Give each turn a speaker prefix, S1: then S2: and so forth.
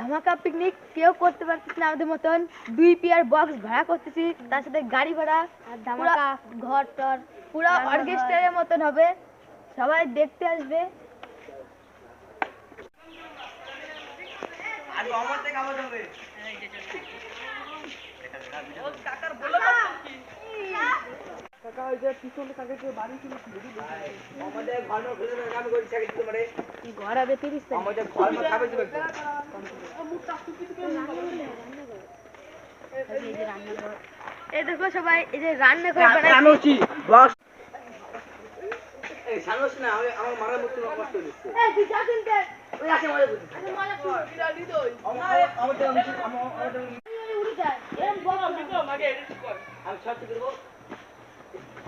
S1: ধামাকা পিকনিক কেউ করতে পারতেছি না আমাদের মতন। দুই পেয়ার বক্স ভাড়া করতেছি তার সাথে গাড়ি ভাড়া আর ধামাকা ঘর টর পুরো অর্কেস্ট্রারের মতন হবে। সবাই দেখতে আসবে।
S2: আমাদের ঘর মা খুলে দেবে, আমি বলছি আগে তোমারে
S1: ঘর হবে তিরিশ
S2: আমাদের ঘর মা খাবে তুমি
S1: এই দেখো সবাই এই যে রান্না করে
S2: আমি
S1: বানাচ্ছি
S2: হচ্ছি এই সানোস না আমার মারার মতো কষ্ট দিচ্ছে।
S1: এই তুই যা কিনতে।
S2: ওই আছে মজা করছি
S1: আরে মজা কর
S2: আমার আমাদের আমাদের আমাদের
S1: উড়ে যায় এরকম বক্স
S2: আমি সব ঠিক করব ওমরা ওই ঘর লাগে আমার